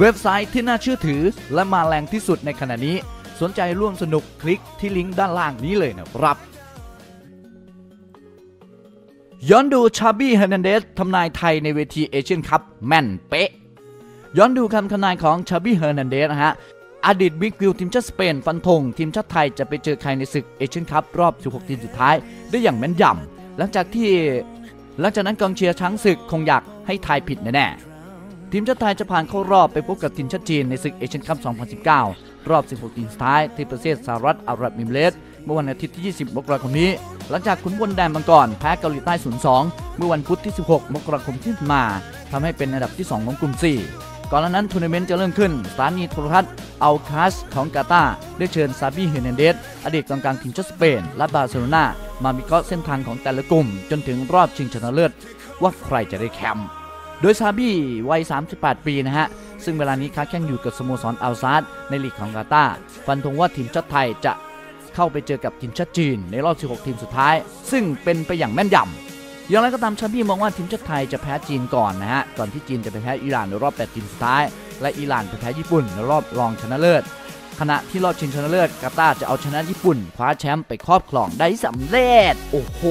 เว็บไซต์ที่น่าเชื่อถือ และมาแรงที่สุดในขณะนี้ สนใจร่วมสนุกคลิกที่ลิงก์ด้านล่างนี้เลยนะครับย้อนดูชาบี้เฮนันเดสทำนายไทยในเวทีเอเชียนคัพแม่นเป๊ะ ย้อนดูคำทำนายของชาบี้เฮนันเดสนะฮะอดีตบิ๊กวิวทีมชาติสเปนฟันธงทีมชาติไทยจะไปเจอใครในศึกเอเชียนคัพรอบ 16 ทีมสุดท้ายได้อย่างแม่นยำหลังจากที่หลังจากนั้นกองเชียร์ช้างศึกคงอยากให้ทายผิดแน่ๆ ทีมชาติไทยจะผ่านเข้ารอบไปพบกับทีมชาติจีนในศึกเอเชียนคัพ 2019 รอบ 16 ทีมสุดท้ายที่ประเทศสหรัฐอาหรับเอมิเรตเมื่อวันอาทิตย์ที่ 20 มกราคมนี้ หลังจากขุนพลแดนมังกรแพ้เกาหลีใต้ 0-2 เมื่อวันพุธที่ 16 มกราคมที่ผ่านมาทำให้เป็นอันดับที่ 2 ของกลุ่ม 4 ก่อนหน้านั้นทัวร์นาเมนต์จะเริ่มขึ้นสถานีโทรทัศน์อัลคาสของกาตาร์ได้เชิญซาบีเฮเนเดสอดีตกองกลางทีมชาติสเปน และบาร์เซโลนามาวิเคราะห์เส้นทางของแต่ละกลุ่ม จนถึงรอบชิงชนะเลิศว่าใครจะได้แชมป์ โดยซาบี้วัย 38 ปีนะฮะ ซึ่งเวลานี้ค้าแข่งอยู่กับสโมสรอัลซาดในลีกของกาตาฟันธงว่าทีมชาติไทยจะเข้าไปเจอกับทีมชาติจีน ในรอบ 16 ทีมสุดท้าย ซึ่งเป็นไปอย่างแม่นยำอย่างไรก็ตามชาบี้มองว่าทีมชาติไทยจะแพ้จีนก่อนนะฮะ ก่อนที่จีนจะไปแพ้อิหร่านในรอบ 8 ทีมสุดท้าย และอิหร่านไปแพ้ญี่ปุ่นในรอบรองชนะเลิศ ขณะที่รอบชิงชนะเลิศกาตาจะเอาชนะญี่ปุ่นคว้าแชมป์ไปครอบครองได้สำเร็จ โอ้โห